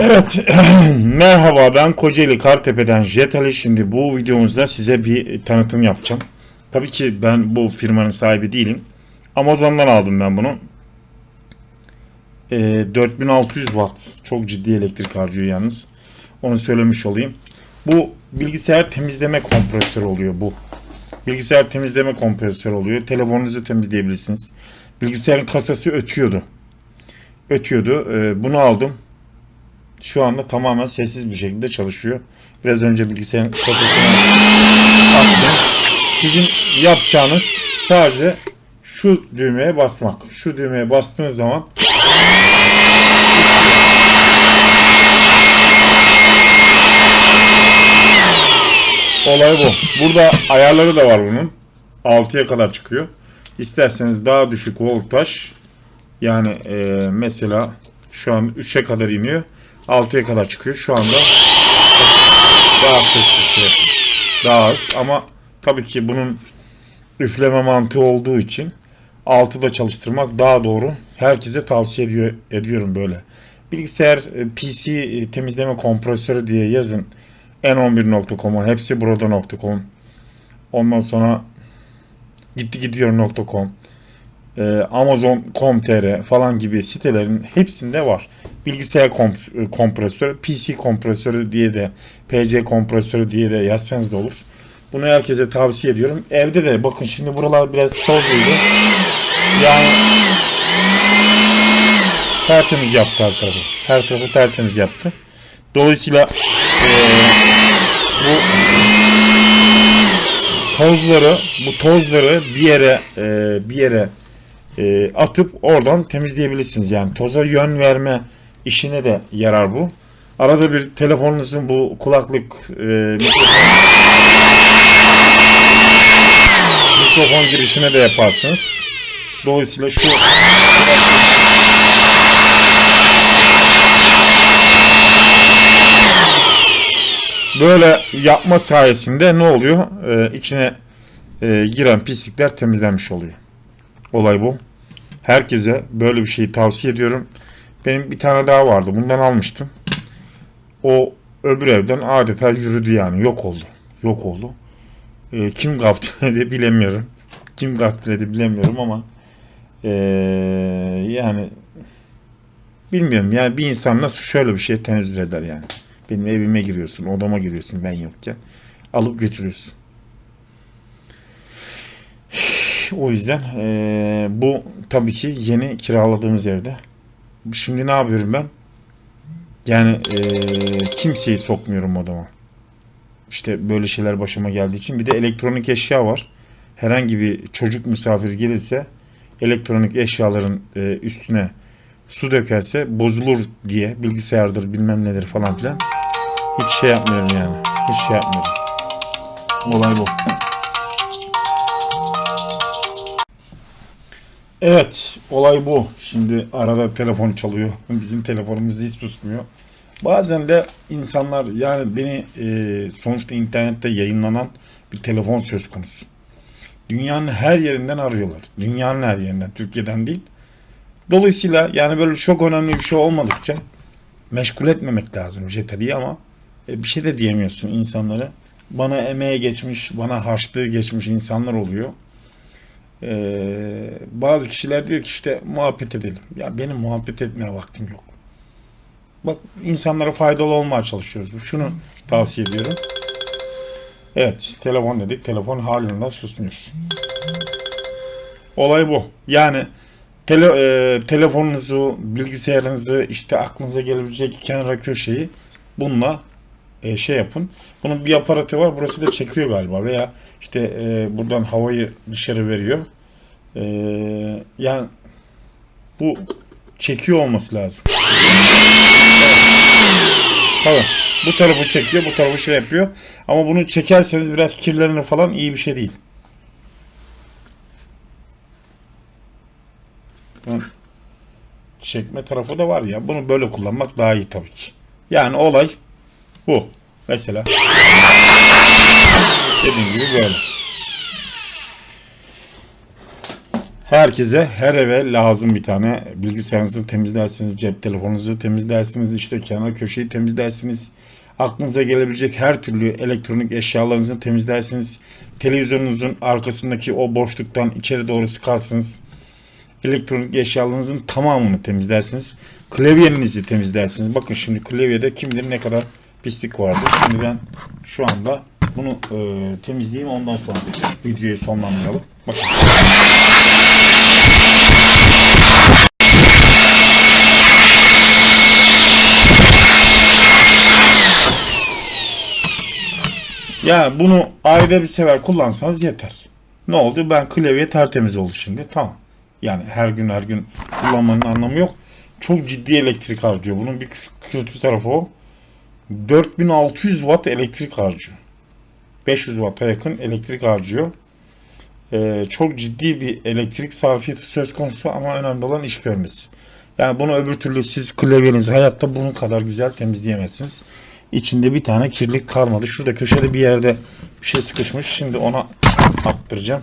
Evet, merhaba ben Kocaeli Kartepe'den Jet Ali. Şimdi bu videomuzda size bir tanıtım yapacağım. Tabii ki ben bu firmanın sahibi değilim. Amazon'dan aldım ben bunu. Ee, 4600 watt. Çok ciddi elektrik harcıyor yalnız. Onu söylemiş olayım. Bu bilgisayar temizleme kompresörü oluyor bu. Bilgisayar temizleme kompresörü oluyor. Telefonunuzu temizleyebilirsiniz. Bilgisayarın kasası ötüyordu. Ötüyordu. Ee, bunu aldım. Şu anda tamamen sessiz bir şekilde çalışıyor. Biraz önce bilgisayarın kasasına attım. Sizin yapacağınız sadece şu düğmeye basmak. Şu düğmeye bastığınız zaman olay bu. Burada ayarları da var bunun. 6'ya kadar çıkıyor. İsterseniz daha düşük voltaj yani e, mesela şu an 3'e kadar iniyor. 6'ya kadar çıkıyor. Şu anda daha sessiz şey yapıyor. Daha az ama tabii ki bunun üfleme mantığı olduğu için 6'da çalıştırmak daha doğru. Herkese tavsiye ediyor, ediyorum böyle. Bilgisayar e, PC e, temizleme kompresörü diye yazın. n11.com'a hepsi burada.com Ondan sonra gitti gidiyor.com e, Amazon.com.tr falan gibi sitelerin hepsinde var. Bilgisayar komp- e, kompresörü, PC kompresörü diye de, PC kompresörü diye de yazsanız da olur. Bunu herkese tavsiye ediyorum. Evde de bakın şimdi buralar biraz tozluydu. Yani tertemiz yaptı her tarafı. Her tarafı tertemiz yaptı. Dolayısıyla e, bu tozları, bu tozları bir yere e, bir yere e, atıp oradan temizleyebilirsiniz. Yani toza yön verme işine de yarar bu. Arada bir telefonunuzun bu kulaklık e, mikrofon, mikrofon girişine de yaparsınız. Dolayısıyla şu böyle yapma sayesinde ne oluyor? E, içine e, giren pislikler temizlenmiş oluyor. Olay bu. Herkese böyle bir şeyi tavsiye ediyorum. Benim bir tane daha vardı. Bundan almıştım. O öbür evden adeta yürüdü yani. Yok oldu. Yok oldu. Ee, kim kaptırdı bilemiyorum. Kim kaptırdı bilemiyorum ama ee, yani bilmiyorum. Yani bir insan nasıl şöyle bir şey tenezzül eder yani. Benim evime giriyorsun, odama giriyorsun ben yokken. Alıp götürüyorsun. O yüzden eee, bu tabii ki yeni kiraladığımız evde. Şimdi ne yapıyorum ben? Yani eee, kimseyi sokmuyorum odama. İşte böyle şeyler başıma geldiği için. Bir de elektronik eşya var. Herhangi bir çocuk misafir gelirse elektronik eşyaların eee, üstüne su dökerse bozulur diye bilgisayardır bilmem nedir falan filan. Hiç şey yapmıyorum yani. Hiç şey yapmıyorum. Olay bu. Evet, olay bu. Şimdi arada telefon çalıyor. Bizim telefonumuz hiç susmuyor. Bazen de insanlar yani beni e, sonuçta internette yayınlanan bir telefon söz konusu. Dünyanın her yerinden arıyorlar. Dünyanın her yerinden, Türkiye'den değil. Dolayısıyla yani böyle çok önemli bir şey olmadıkça meşgul etmemek lazım jeteriyi ama e, bir şey de diyemiyorsun insanlara. Bana emeğe geçmiş, bana harçlığı geçmiş insanlar oluyor. Ee, bazı kişiler diyor ki işte muhabbet edelim. Ya benim muhabbet etmeye vaktim yok. Bak insanlara faydalı olmaya çalışıyoruz. Şunu tavsiye ediyorum. Evet telefon dedik. Telefon halinden susmuyor. Olay bu. Yani tele, e, telefonunuzu, bilgisayarınızı işte aklınıza gelebilecek kenara köşeyi bununla e, şey yapın. Bunun bir aparatı var. Burası da çekiyor galiba veya işte e, buradan havayı dışarı veriyor. E, yani bu çekiyor olması lazım. Tabii. Bu tarafı çekiyor, bu tarafı şey yapıyor. Ama bunu çekerseniz biraz kirlerini falan iyi bir şey değil. Çekme tarafı da var ya. Bunu böyle kullanmak daha iyi tabii ki. Yani olay bu. Mesela. Dediğim gibi böyle. Herkese her eve lazım bir tane bilgisayarınızı temizlersiniz, cep telefonunuzu temizlersiniz, işte kenar köşeyi temizlersiniz. Aklınıza gelebilecek her türlü elektronik eşyalarınızı temizlersiniz. Televizyonunuzun arkasındaki o boşluktan içeri doğru sıkarsınız. Elektronik eşyalarınızın tamamını temizlersiniz. Klavyenizi temizlersiniz. Bakın şimdi klavyede kim bilir ne kadar pislik vardı. Şimdi ben şu anda bunu e, temizleyeyim ondan sonra videoyu sonlandıralım. Bakın. Ya bunu ayda bir sefer kullansanız yeter. Ne oldu? Ben klavye tertemiz oldu şimdi. Tamam. Yani her gün her gün kullanmanın anlamı yok. Çok ciddi elektrik harcıyor. Bunun bir kötü tarafı o. 4600 watt elektrik harcıyor. 500 watt'a yakın elektrik harcıyor. Ee, çok ciddi bir elektrik sarfiyatı söz konusu ama önemli olan iş görmesi. Yani bunu öbür türlü siz klavyeniz hayatta bunun kadar güzel temizleyemezsiniz. İçinde bir tane kirlik kalmadı. Şurada köşede bir yerde bir şey sıkışmış. Şimdi ona attıracağım.